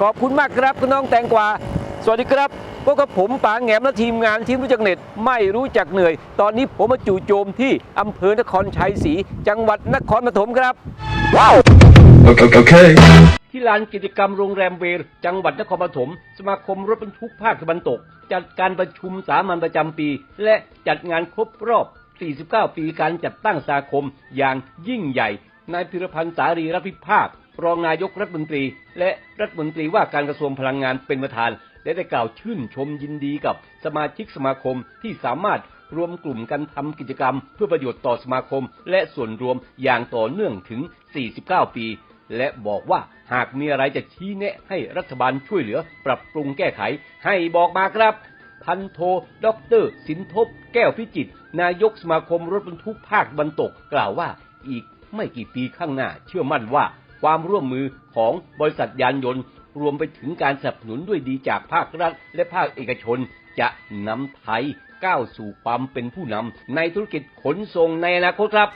ขอบคุณมากครับคุณน้องแตงกวา สวัสดีครับพบกับผมป๋าแหงมและทีมงานทีมรู้จักเน็ตไม่รู้จักเหนื่อย ตอนนี้ผมมาจู่โจมที่อำเภอนครชัยศรีจังหวัดนครปฐมครับ Okay. okay. ที่ลานกิจกรรมโรงแรมเวล จังหวัดนครปฐมสมาคมรถบรรทุกภาคตะวันตก จัดการประชุมสามัญประจำปี และจัดงานครบรอบ 49 ปีการจัดตั้งสมาคมอย่างยิ่งใหญ่นายพิรพันธ์สารีรัฐพิภาค รองนายกรัฐมนตรี และรัฐมนตรีว่าการกระทรวงพลังงานเป็นประธาน และได้กล่าวชื่นชมยินดีกับสมาชิกสมาคมที่สามารถรวมกลุ่มกันทำกิจกรรม เพื่อประโยชน์ต่อสมาคม และส่วนรวมอย่างต่อเนื่องถึง 49 ปี และบอกว่าหากมีอะไรจะชี้แนะให้รัฐบาลช่วยเหลือ ปรับปรุงแก้ไข ให้บอกมาครับ พันโทด็อกเตอร์สินทบ แก้วพิจิต นายกสมาคมรถบรรทุกภาคตะวันตก กล่าวว่าอีกไม่กี่ปีข้างหน้าเชื่อมั่นว่า ความร่วมมือของบริษัทยานยนต์ รวมไปถึงการสนับสนุนด้วยดีจากภาครัฐ และภาคเอกชน จะนำไทยก้าวสู่ความเป็นผู้นำในธุรกิจขนส่งในอนาคตครับ